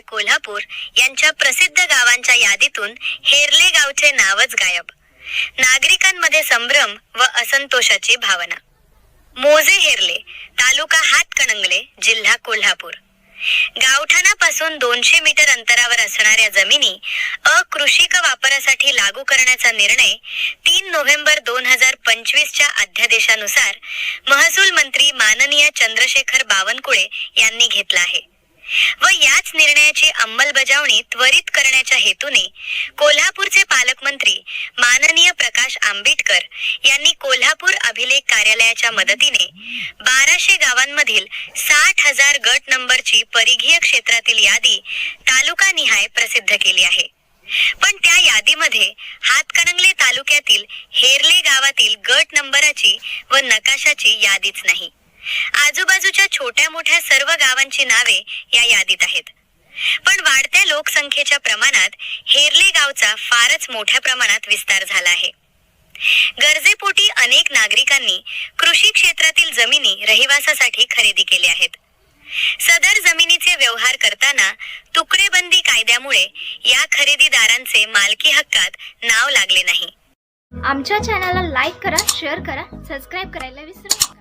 कोल्हापूर यांच्या प्रसिद्ध गावांच्या यादीतून हेरले गावचे नावच गायब. नागरिकांमध्ये संभ्रम व असंतोषाची भावना. मोजे हेरले तालुका हातकणंगले जिल्हा कोल्हापूर. गावठाणापासून दोनशे मीटर अंतरावर असणाऱ्या जमिनी अकृषिक वापरासाठी लागू करण्याचा निर्णय तीन नोव्हेंबर दोन हजार पंचवीसच्या अध्यादेशानुसार महसूल मंत्री माननीय चंद्रशेखर बावनकुळे यांनी घेतला आहे. व याच निर्णयाची अंमलबजावणी त्वरित करण्याच्या हेतूने कोल्हापूरचे पालकमंत्री माननीय प्रकाश आंबेडकर यांनी कोल्हापूर अभिलेख कार्यालयाच्या मदतीने बाराशे गावांमधील साठ हजार गट नंबरची परिघीय क्षेत्रातील यादी तालुका निहाय प्रसिद्ध केली आहे. पण त्या यादीमध्ये हातकणंगले तालुक्यातील हेरले गावातील गट नंबराची व नकाशाची यादीच नाही. आजूबाजूच्या छोट्या मोठ्या सर्व गावांची नावे या यादीत आहेत. पण वाढत्या लोकसंख्येच्या प्रमाणात हेरले गावचा फारच मोठ्या प्रमाणात विस्तार झाला आहे. गरजेपोटी अनेक नागरिकांनी कृषी क्षेत्रातील जमिनी रहिवासासाठी खरेदी केल्या आहेत. सदर जमिनीचे व्यवहार करताना तुकडेबंदी कायद्यामुळे या खरेदीदारांचे मालकी हक्कात नाव लागले नाही. आमच्या चॅनलला लाईक करा शेअर करा सबस्क्राईब करायला विसरू नका.